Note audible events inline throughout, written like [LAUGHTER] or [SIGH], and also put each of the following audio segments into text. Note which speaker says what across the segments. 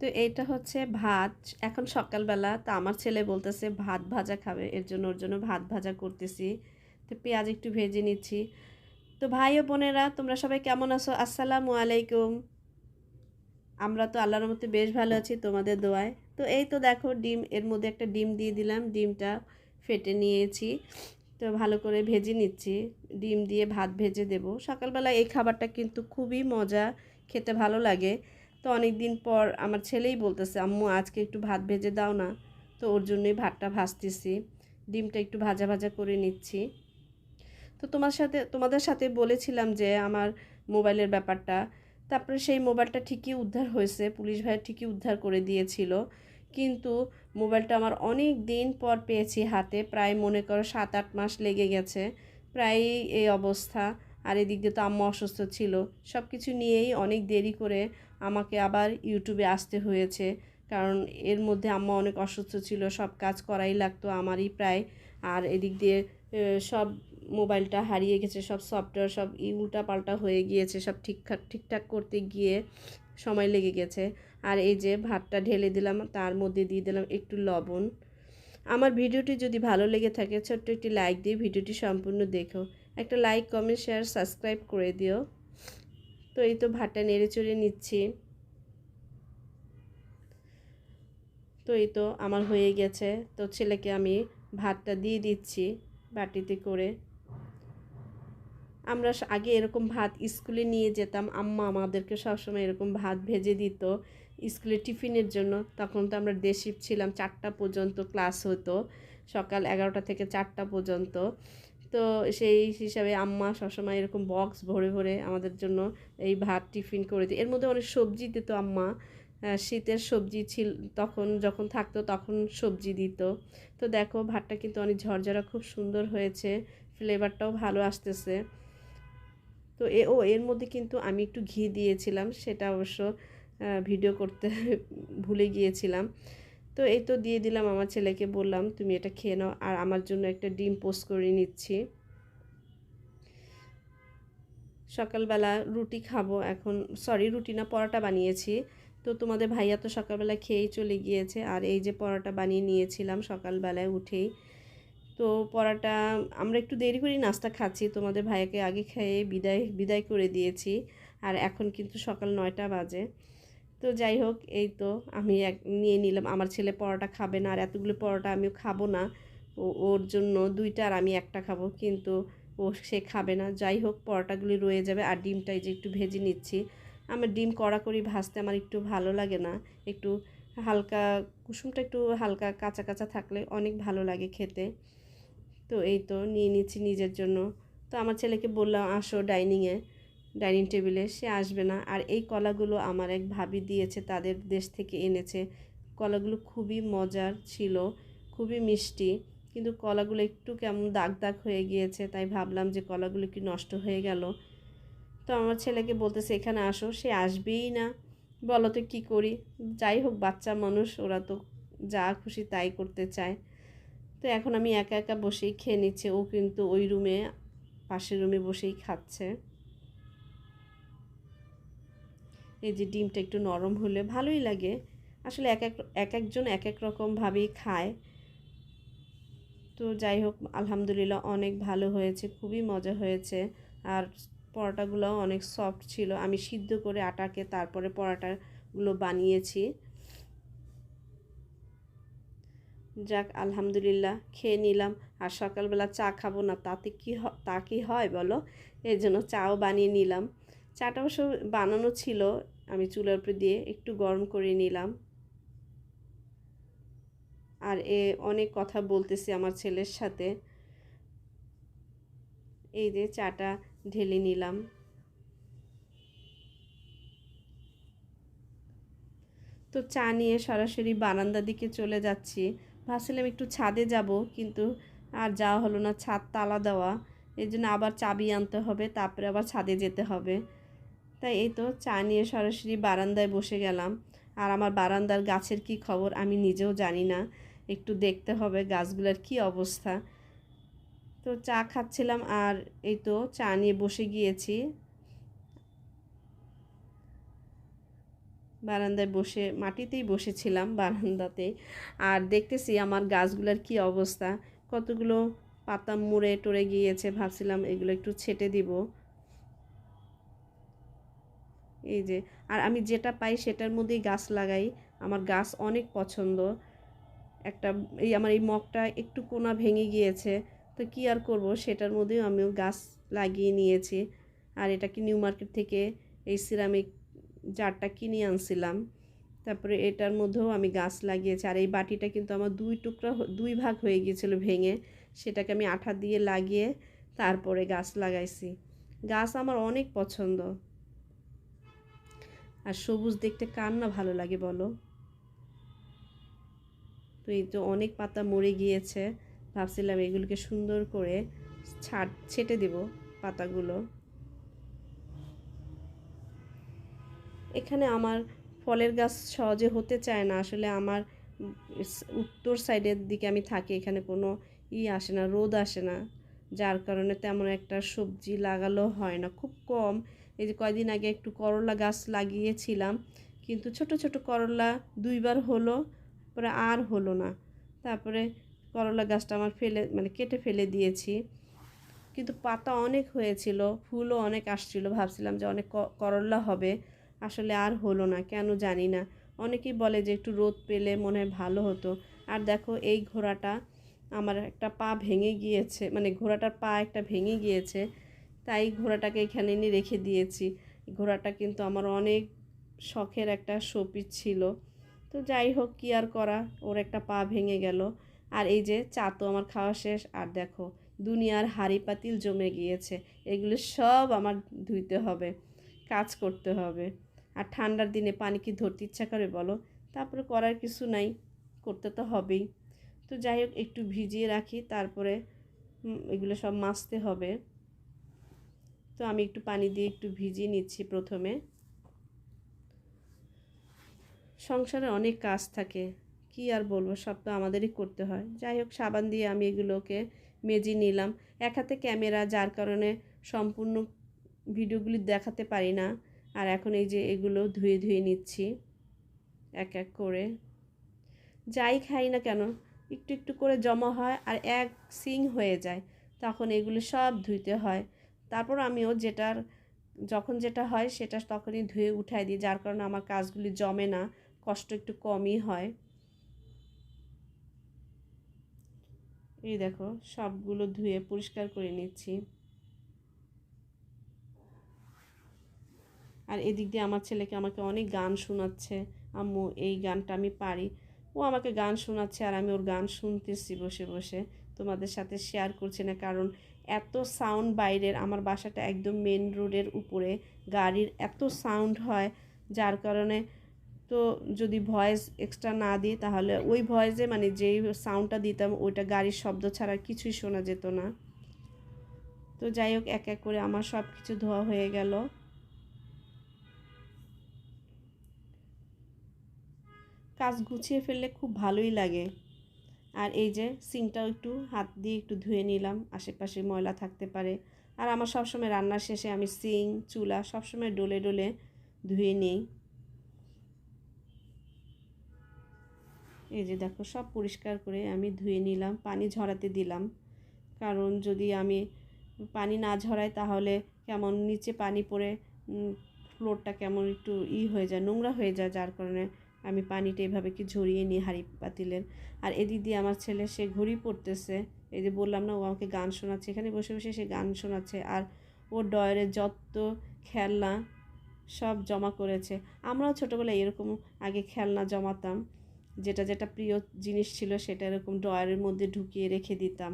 Speaker 1: তো এইটা হচ্ছে ভাত। এখন সকালবেলা তা আমার ছেলে বলতেছে, ভাত ভাজা খাবে, এর জন্য ওর জন্য ভাত ভাজা করতেছি। তো পেঁয়াজ একটু ভেজে নিচ্ছি। তো ভাই ও বোনেরা, তোমরা সবাই কেমন আছো? আসসালামু আলাইকুম। আমরা তো আল্লাহর মধ্যে বেশ ভালো আছি, তোমাদের দোয়ায়। তো এই তো দেখো, ডিম, এর মধ্যে একটা ডিম দিয়ে দিলাম। ডিমটা ফেটে নিয়েছি। তো ভালো করে ভেজে নিচ্ছি। ডিম দিয়ে ভাত ভেজে দেব। সকালবেলা এই খাবারটা কিন্তু খুবই মজা, খেতে ভালো লাগে। তো অনেক দিন পর আমার ছেলেই বলতেছে, আম্মু, আজকে একটু ভাত ভেজে দাও না। তো ওর জন্যই ভাতটা ভাজতেছি। ডিমটা একটু ভাজা ভাজা করে নিচ্ছি। তো তোমার সাথে, তোমাদের সাথে বলেছিলাম যে আমার মোবাইলের ব্যাপারটা। তারপরে সেই মোবাইলটা ঠিকই উদ্ধার হয়েছে, পুলিশ ভাইয়ের ঠিকই উদ্ধার করে দিয়েছিল। কিন্তু মোবাইলটা আমার অনেক দিন পর পেয়েছি হাতে, প্রায় মনে করো সাত আট মাস লেগে গেছে প্রায় এই অবস্থা। আর এদিক দিয়ে তো আম্মা অসুস্থ ছিল। সব কিছু নিয়েই অনেক দেরি করে আমাকে আবার ইউটিউবে আসতে হয়েছে। কারণ এর মধ্যে আম্মা অনেক অসুস্থ ছিল, সব কাজ করাই লাগতো আমারই প্রায়। আর এদিক দিয়ে সব মোবাইলটা হারিয়ে গেছে, সব সফটওয়্যার সব ই উল্টা পাল্টা হয়ে গিয়েছে, সব ঠিকঠাক ঠিকঠাক করতে গিয়ে সময় লেগে গেছে। আর এই যে ভাতটা ঢেলে দিলাম, তার মধ্যে দিয়ে দিলাম একটু লবণ। আমার ভিডিওটি যদি ভালো লেগে থাকে, ছোট্ট একটি লাইক দিয়ে ভিডিওটি সম্পূর্ণ দেখো। একটা লাইক কমেন্ট শেয়ার সাবস্ক্রাইব করে দিও। তো এই তো ভাতটা নেড়ে চড়ে নিচ্ছি। তো এই তো আমার হয়ে গেছে। তো ছেলেকে আমি ভাতটা দিয়ে দিচ্ছি বাটিতে করে। আমরা আগে এরকম ভাত স্কুলে নিয়ে যেতাম। আম্মা আমাদেরকে সবসময় এরকম ভাত ভেজে দিত স্কুলে টিফিনের জন্য। তখন তো আমরা শিফট ছিলাম। চারটা পর্যন্ত ক্লাস হতো। সকাল এগারোটা থেকে চারটা পর্যন্ত। তো সেই হিসাবে আম্মা সবসময় এরকম বক্স ভরে ভরে আমাদের জন্য এই ভাত টিফিন করে দিই এর মধ্যে অনেক সবজি দিত আম্মা। শীতের সবজি ছিল, তখন যখন থাকতো তখন সবজি দিত। তো দেখো ভাতটা কিন্তু অনেক ঝরঝরা, খুব সুন্দর হয়েছে ফ্লেভারটাও ভালো আসতেছে। তো এ, ও, এর মধ্যে কিন্তু আমি একটু ঘি দিয়েছিলাম, সেটা অবশ্য ভিডিও করতে [LAUGHS] ভুলে গিয়েছিলাম। তো এই তো দিয়ে দিলাম আমার ছেলেকে, বললাম, তুমি এটা খেয়ে নাও। আর আমার জন্য একটা ডিম পোস্ট করে নিচ্ছি। সকালবেলা রুটি খাব এখন, সরি, রুটি না, পরোটা বানিয়েছি। তো তোমাদের ভাইয়া তো সকালবেলা খেয়েই চলে গিয়েছে। আর এই যে পরোটা বানিয়ে নিয়েছিলাম সকালবেলায় উঠেই। তো পরাটা, আমরা একটু দেরি করেই নাস্তা খাচ্ছি। তোমাদের ভাইয়াকে আগে খেয়ে বিদায় বিদায় করে দিয়েছি। আর এখন কিন্তু সকাল নয়টা বাজে। তো যাই হোক, এই তো আমি এক, নিয়ে নিলাম। আমার ছেলে পরোটা খাবে না, আর এতগুলো পরোটা আমিও খাব না। ওর জন্য দুইটা আর আমি একটা খাব, কিন্তু ও সে খাবে না। যাই হোক, পরোটাগুলি রয়ে যাবে, আর ডিমটাই যে একটু ভেজে নিচ্ছি। আমার ডিম কড়াকড়ি ভাজতে আমার একটু ভালো লাগে না। একটু হালকা, কুসুমটা একটু হালকা কাঁচা কাঁচা থাকলে অনেক ভালো লাগে খেতে। তো এই তো নিয়ে নিচ্ছি নিজের জন্য। তো আমার ছেলেকে বললাম, আসো ডাইনিংয়ে। ডাইনিং টেবিলে, সে আসবে না। আর এই কলাগুলো আমার এক ভাবি দিয়েছে, তাদের দেশ থেকে এনেছে। কলাগুলো খুবই মজার ছিল, খুবই মিষ্টি, কিন্তু কলাগুলো একটু কেমন দাগ দাগ হয়ে গিয়েছে, তাই ভাবলাম যে কলাগুলো কি নষ্ট হয়ে গেল। তো আমার ছেলেকে বলতেছে, এখানে আসো, সে আসবেই না। বলো তো কী করি? যাই হোক, বাচ্চা মানুষ, ওরা তো যা খুশি তাই করতে চায়। তো এখন আমি একা একা বসেই খেয়ে নিচ্ছে। ও কিন্তু ওই রুমে, পাশের রুমে বসেই খাচ্ছে। এই যে ডিমটা একটু নরম হলে ভালোই লাগে। আসলে এক এক এক একজন এক এক রকমভাবেই খায়। তো যাই হোক, আলহামদুলিল্লাহ অনেক ভালো হয়েছে, খুবই মজা হয়েছে। আর পরোটাগুলোও অনেক সফট ছিল। আমি সিদ্ধ করে আটাকে তারপরে পরোটাগুলো বানিয়েছি। যাক, আলহামদুলিল্লাহ খেয়ে নিলাম। আর সকালবেলা চা খাব না, তাতে কি তা কি হয় বলো? এর জন্য চাও বানিয়ে নিলাম। চাটা অবশ্য বানানো ছিল আমি চুলার উপরে দিয়ে একটু গরম করে নিলাম। আর এ অনেক কথা বলতেছি আমার ছেলের সাথে। এই যে চাটা ঢেলে নিলাম। তো চা নিয়ে সরাসরি বারান্দা দিকে চলে যাচ্ছি। ভাবছিলাম একটু ছাদে যাব, কিন্তু আর যাওয়া হলো না ছাদ তালা দেওয়া এই জন্য আবার চাবি আনতে হবে, তারপরে আবার ছাদে যেতে হবে। তাই এই তো চা নিয়ে সরাসরি বারান্দায় বসে গেলাম। আর আমার বারান্দার গাছের কি খবর আমি নিজেও জানি না। একটু দেখতে হবে গাছগুলোর কি অবস্থা। তো চা খাচ্ছিলাম আর এই তো চা নিয়ে বসে গিয়েছি। বারান্দায় বসে, মাটিতেই বসেছিলাম বারান্দাতেই আর দেখতেছি আমার গাছগুলোর কি অবস্থা। কতগুলো পাতা মুড়ে টরে গিয়েছে, ভাবছিলাম এগুলো একটু ছেটে দিব। এই যে, আর আমি যেটা পাই সেটার মধ্যেই গাছ লাগাই। আমার গাছ অনেক পছন্দ। একটা এই আমার এই মগটা একটু কোনা ভেঙে গিয়েছে, তো কি আর করব? সেটার মধ্যেও আমিও গাছ লাগিয়ে নিয়েছি। আর এটাকে নিউ মার্কেট থেকে এই সিরামিক জারটা কিনে আনছিলাম। তারপরে এটার মধ্যেও আমি গাছ লাগিয়েছি। আর এই বাটিটা কিন্তু আমার দুই টুকরা দুই ভাগ হয়ে গিয়েছিল ভেঙে। সেটাকে আমি আঠা দিয়ে লাগিয়ে তারপরে গাছ লাগাইছি। গাছ আমার অনেক পছন্দ। আর সবুজ দেখতে কার না ভালো লাগে বলো? তো এই তো অনেক পাতা মরে গিয়েছে। ভাবছিলাম এগুলোকে সুন্দর করে ছাট, ছেটে দেব পাতাগুলো। এখানে আমার ফলের গাছ সহজে হতে চায় না। আসলে আমার উত্তর সাইডের দিকে আমি থাকি, এখানে কোনো ই আসে না, রোদ আসে না। যার কারণে তেমন একটা সবজি লাগালো হয় না, খুব কম। এই যে কয়দিন আগে একটু করলা গাছ লাগিয়েছিলাম, কিন্তু ছোট ছোট করলা দুইবার হলো, পরে আর হলো না। তারপরে করলা গাছটা আমার ফেলে মানে কেটে ফেলে দিয়েছি। কিন্তু পাতা অনেক হয়েছিল, ফুলও অনেক আসছিল, ভাবছিলাম যে অনেক করলা হবে, আসলে আর হলো না, কেন জানি না। অনেকেই বলে যে একটু রোদ পেলে মনে হয় ভালো হতো। আর দেখো এই ঘোড়াটা আমার একটা পা ভেঙে গিয়েছে মানে ঘোড়াটার পা একটা ভেঙে গিয়েছে তাই ঘোড়াটাকে এখানে এনে রেখে দিয়েছি। ঘোড়াটা কিন্তু আমার অনেক শখের একটা শোপিস ছিল। তো যাই হোক, কি আর করা? ওর একটা পা ভেঙে গেল। আর এই যে চা তো আমার খাওয়া শেষ। আর দেখো, দুনিয়ার হাড়ি পাতিল জমে গিয়েছে। এগুলো সব আমার ধুইতে হবে, কাজ করতে হবে। আর ঠান্ডার দিনে পানি কি ধরতে ইচ্ছা করে বলো? তারপরে করার কিছু নাই, করতে তো হবেই। তো যাই হোক, একটু ভিজিয়ে রাখি, তারপরে এগুলো সব মাজতে হবে। তো আমি একটু পানি দিয়ে একটু ভিজিয়ে নিচ্ছি প্রথমে। সংসারে অনেক কাজ থাকে, কি আর বলব, সব তো আমাদেরই করতে হয়। যাই হোক, সাবান দিয়ে আমি এগুলোকে মেজে নিলাম। এক হাতে ক্যামেরা, যার কারণে সম্পূর্ণ ভিডিওগুলি দেখাতে পারি না, আর এখন এই যে এগুলো ধুয়ে ধুয়ে নিচ্ছি, এক এক করে। যাই খাই না কেন, একটু একটু করে জমা হয় আর এক সিং হয়ে যায়, তখন এগুলো সব ধুইতে হয়। তারপর আমিও যেটার, যখন যেটা হয় সেটা তখনই ধুয়ে উঠাই দিই, যার কারণে আমার কাজগুলি জমে না, কষ্ট একটু কমই হয়। এই দেখো, সবগুলো ধুয়ে পরিষ্কার করে নিচ্ছি। আর এদিক দিয়ে আমার ছেলেকে আমাকে অনেক গান শোনাচ্ছে, আম্মু, এই গানটা আমি পারি। ও আমাকে গান শোনাচ্ছে আর আমি ওর গান শুনতেছি বসে বসে। তোমাদের সাথে শেয়ার করছি না। কারণ এত সাউন্ড বাইরের, আমার বাসাটা একদম মেন রোডের উপরে। গাড়ির এত সাউন্ড হয়, যার কারণে তো যদি ভয়েস এক্সট্রা না দিই, তাহলে ওই ভয়েসে মানে যেই সাউন্ডটা দিতাম, ওইটা গাড়ির শব্দ ছাড়া কিছুই শোনা যেত না। তো যাই হোক, এক এক করে আমার সব কিছু ধোয়া হয়ে গেল। কাজ গুছিয়ে ফেললে খুব ভালোই লাগে। আর এই যে সিংটাও একটু হাত দিয়ে একটু ধুয়ে নিলাম, আশেপাশে ময়লা থাকতে পারে। আর আমার সবসময় রান্নার শেষে আমি সিং, চুলা সবসময় ডলে ডলে ধুয়ে নিই। এই যে দেখো সব পরিষ্কার করে আমি ধুয়ে নিলাম, পানি ঝরাতে দিলাম। কারণ যদি আমি পানি না ঝরাই তাহলে কেমন নিচে পানি পড়ে ফ্লোরটা কেমন একটু ই হয়ে যায়, নোংরা হয়ে যায়, যার কারণে আমি পানিটা এভাবে কি ঝরিয়ে নিই হাঁড়ি পাতিলের আর এদিক দিয়ে আমার ছেলে, সে ঘড়ি পড়তেছে এই যে বললাম না, ও আমাকে গান শোনাচ্ছে। এখানে বসে বসে সে গান শোনাচ্ছে আর ও ডয়ারে যত খেলনা সব জমা করেছে। আমরাও ছোটোবেলায় এরকম আগে খেলনা জমাতাম। যেটা যেটা প্রিয় জিনিস ছিল সেটা এরকম ড্রয়ারের মধ্যে ঢুকিয়ে রেখে দিতাম।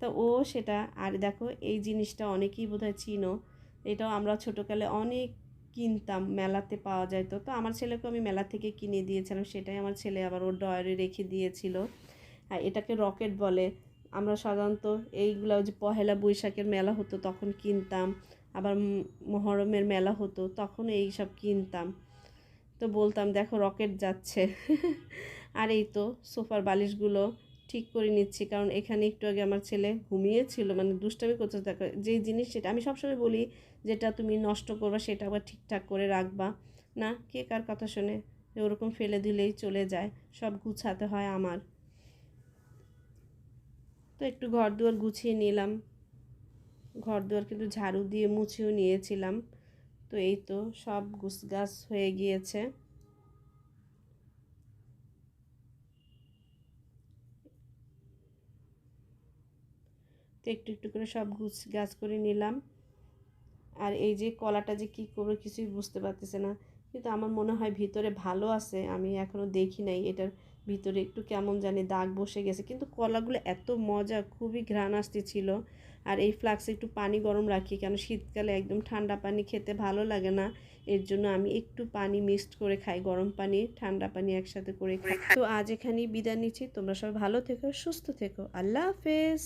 Speaker 1: তো ও সেটা, আর দেখো এই জিনিসটা অনেকেই বোধহয় চিনো। এটাও আমরা ছোটোকালে অনেক কিনতাম, মেলাতে পাওয়া যায় তো তো আমার ছেলেকে আমি মেলা থেকে কিনে দিয়েছিলাম, সেটাই আমার ছেলে আবার ওর ডয়ারে রেখে দিয়েছিল। আর এটাকে রকেট বলে। আমরা সাধারণত এইগুলো যে পহেলা বৈশাখের মেলা হতো, তখন কিনতাম। আবার মহরমের মেলা হতো, তখন এই সব কিনতাম। তো বলতাম, দেখো, রকেট যাচ্ছে। [LAUGHS] আর এই তো, সোফার বালিশগুলো ঠিক করে নিচ্ছি। কারণ এখানে একটু আগে আমার ছেলে ঘুমিয়েছিল মানে দুষ্টামি করতে দেখো যেই জিনিস সেটা, আমি সবসময় বলি যেটা তুমি নষ্ট করবা সেটা আবার ঠিকঠাক করে রাখবা। না, কে কার কথা শোনে? ওরকম ফেলে দিলেই চলে যায়। সব গুছাতে হয় আমার। তো একটু ঘর দুয়ার গুছিয়ে নিলাম। ঘর দুয়ার কিন্তু ঝাড়ু দিয়ে মুছেও নিয়েছিলাম। তো এই তো সব গুছগাছ হয়ে গিয়েছে। একটু একটু করে সব গুছ, গাছ করে নিলাম। আর এই যে কলাটা যে কী করব কিছুই বুঝতে পারতেছে না। কিন্তু আমার মনে হয় ভিতরে ভালো আছে, আমি এখনও দেখি নাই এটার ভিতরে একটু কেমন জানি দাগ বসে গেছে। কিন্তু কলাগুলো এত মজা, খুবই ঘ্রাণ আসতেছিল আর এই ফ্লাক্সে একটু পানি গরম রাখি, কেন শীতকালে একদম ঠান্ডা পানি খেতে ভালো লাগে না। এর জন্য আমি একটু পানি মিক্সড করে খাই, গরম পানি, ঠান্ডা পানি একসাথে করে খাই। তো আজ এখানেই বিদায় নিচ্ছি, তোমরা সবাই ভালো থেকো, সুস্থ থেকো। আল্লাহ হাফেজ।